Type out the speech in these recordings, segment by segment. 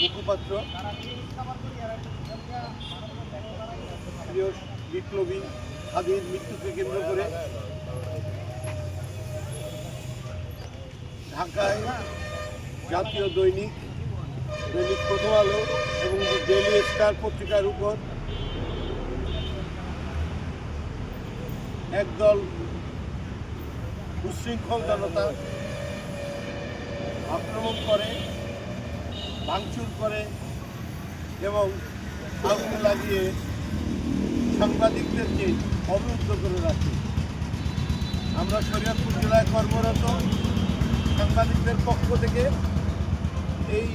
মুখপাত্র বিপ্লবী হাদির মৃত্যুকে কেন্দ্র করে ঢাকায় জাতীয় দৈনিক দৈনিক প্রথম আলো এবং ডেলি স্টার পত্রিকার উপর একদল উশৃঙ্খল জনতা আক্রমণ করে, ভাঙচুর করে এবং আগুন লাগিয়ে সাংবাদিকদেরকে অবরুদ্ধ করে রাখে। আমরা শরীয়তপুর জেলায় কর্মরত সাংবাদিকদের পক্ষ থেকে এই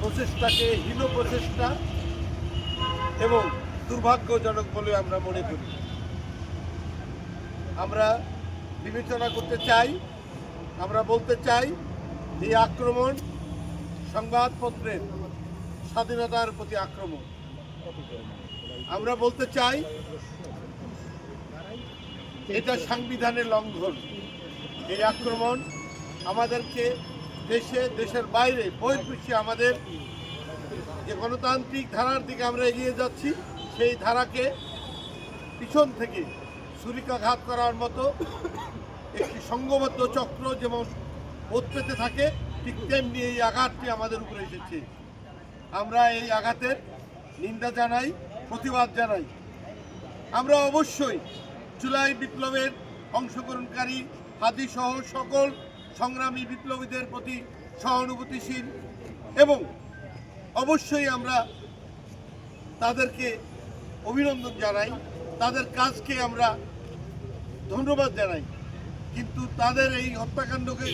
প্রচেষ্টাকে হীন প্রচেষ্টা এবং দুর্ভাগ্যজনক বলে আমরা মনে করি। আমরা বিবেচনা করতে চাই, আমরা বলতে চাই, এই আক্রমণ সংবাদপত্রের স্বাধীনতার প্রতি আক্রমণ। আমরা বলতে চাই, এটা সাংবিধানের লঙ্ঘন। এই আক্রমণ আমাদেরকে দেশে, দেশের বাইরে বহির্বিশ্বে আমাদের যে গণতান্ত্রিক ধারার দিকে আমরা এগিয়ে যাচ্ছি, সেই ধারাকে পিছন থেকে ছুরিকাঘাত করার মতো একটি সংঘবদ্ধ চক্র যেমন বোধ পেতে থাকে, ঠিক তেমনি এই আঘাতটি আমাদের উপরে এসেছে। আমরা এই আঘাতের নিন্দা জানাই, প্রতিবাদ জানাই। আমরা অবশ্যই জুলাই বিপ্লবের অংশগ্রহণকারী হাদি সহ সকল সংগ্রামী বিপ্লবীদের প্রতি সহানুভূতিশীল এবং অবশ্যই আমরা তাদেরকে অভিনন্দন জানাই, তাদের কাজকে আমরা ধন্যবাদ জানাই। কিন্তু তাদের এই হত্যাকাণ্ডকে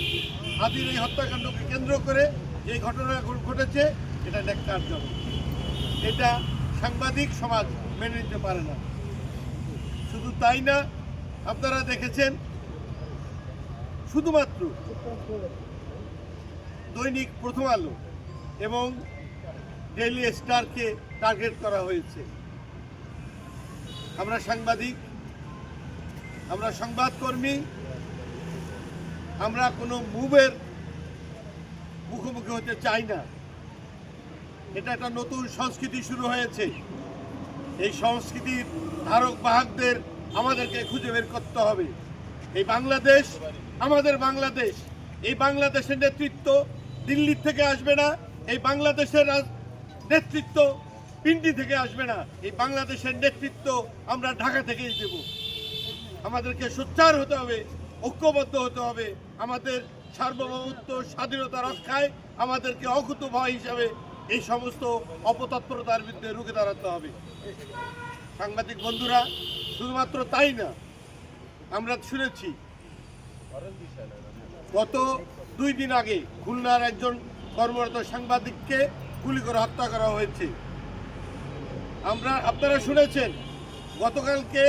হাদির এই হত্যাকাণ্ডকে কেন্দ্র করে যে ঘটনা ঘটেছে, এটা ন্যাক্কারজনক। এটা সাংবাদিক সমাজ মেনে নিতে পারে না। শুধু তাই না, আপনারা দেখেছেন শুধুমাত্র দৈনিক প্রথম আলো এবং ডেইলি স্টারকে টার্গেট করা হয়েছে। আমরা সাংবাদিক, আমরা সংবাদকর্মী, আমরা কোনো মুভের মুখোমুখি হতে চাই না। এটা একটা নতুন সংস্কৃতি শুরু হয়েছে। এই সংস্কৃতির ধারক বাহকদের আমাদেরকে খুঁজে বের করতে হবে। এই বাংলাদেশ আমাদের বাংলাদেশ, এই বাংলাদেশের নেতৃত্ব দিল্লির থেকে আসবে না, এই বাংলাদেশের নেতৃত্ব পিন্ডি থেকে আসবে না, এই বাংলাদেশের নেতৃত্ব আমরা ঢাকা থেকেই দেব। আমাদেরকে সোচ্চার হতে হবে, ঐক্যবদ্ধ হতে হবে, আমাদের সার্বভৌমত্ব, স্বাধীনতা রক্ষায় আমাদেরকে অকুত ভয় হিসাবে এই সমস্ত অপতৎপরতার বিরুদ্ধে রুখে দাঁড়াতে হবে। সাংবাদিক বন্ধুরা, শুধুমাত্র তাই না, আমরা শুনেছি গত দুই দিন আগে খুলনার একজন কর্মরত সাংবাদিককে গুলি করে হত্যা করা হয়েছে। আমরা, আপনারা শুনেছেন, গতকালকে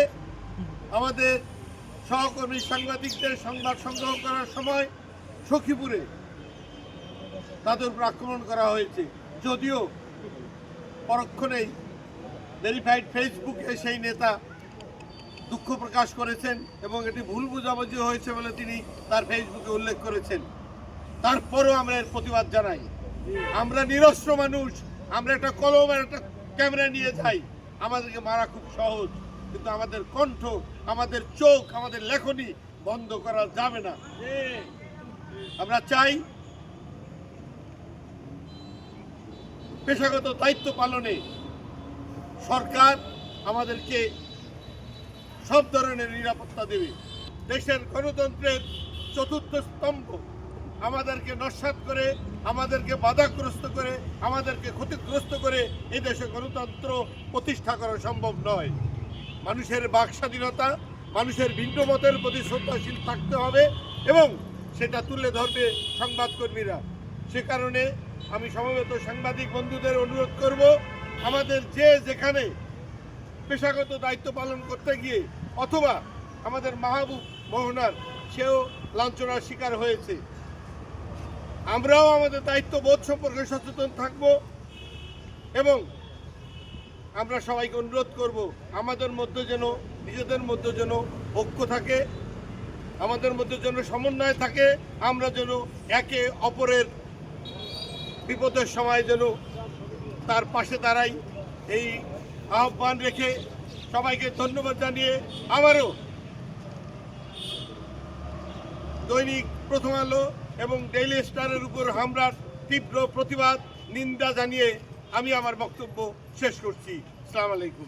আমাদের সহকর্মী সাংবাদিকদের সংবাদ সংগ্রহ করার সময় সখীপুরে তাদের উপর আক্রমণ করা হয়েছে। যদিও পরক্ষণেই ভেরিফাইড ফেসবুকে সেই নেতা দুঃখ প্রকাশ করেছেন এবং এটি ভুল বুঝাবুঝি হয়েছে বলে তিনি তার ফেসবুকে উল্লেখ করেছেন। তারপরও আমরা এর প্রতিবাদ জানাই। আমরা নিরস্ত্র মানুষ, আমরা একটা কলম আর একটা ক্যামেরা নিয়ে যাই। আমাদেরকে মারা খুব সহজ, কিন্তু আমাদের কণ্ঠ, আমাদের চোখ, আমাদের লেখনী বন্ধ করা যাবে না। আমরা চাই পেশাগত দায়িত্ব পালনে সরকার আমাদেরকে সব ধরনের নিরাপত্তা দেবে। দেশের গণতন্ত্রের চতুর্থ স্তম্ভ আমাদেরকে নস্বাত করে, আমাদেরকে বাধাগ্রস্ত করে, আমাদেরকে ক্ষতিগ্রস্ত করে এই দেশে গণতন্ত্র প্রতিষ্ঠা করা সম্ভব নয়। মানুষের বাক স্বাধীনতা, মানুষের ভিন্ন মতের প্রতি শ্রদ্ধাশীল থাকতে হবে এবং সেটা তুলে ধরবে সংবাদকর্মীরা। সে কারণে আমি সমবেত সাংবাদিক বন্ধুদের অনুরোধ করব, আমাদের যে যেখানে পেশাগত দায়িত্ব পালন করতে গিয়ে অথবা আমাদের মাহবুব মোহনার সেও লাঞ্ছনার শিকার হয়েছে। আমরাও আমাদের দায়িত্ববোধ সম্পর্কে সচেতন থাকব এবং আমরা সবাইকে অনুরোধ করব, আমাদের মধ্যে যেন, নিজেদের মধ্যে যেন ঐক্য থাকে, আমাদের মধ্যে যেন সমন্বয় থাকে, আমরা যেন একে অপরের বিপদের সময় যেন তার পাশে দাঁড়াই, এই আহ্বান রেখে সবাইকে ধন্যবাদ জানিয়ে আবারও দৈনিক প্রথম আলো এবং ডেইলি স্টারের উপর হামলার তীব্র প্রতিবাদ, নিন্দা জানিয়ে আমি আমার বক্তব্য শেষ করছি। আসসালামু আলাইকুম।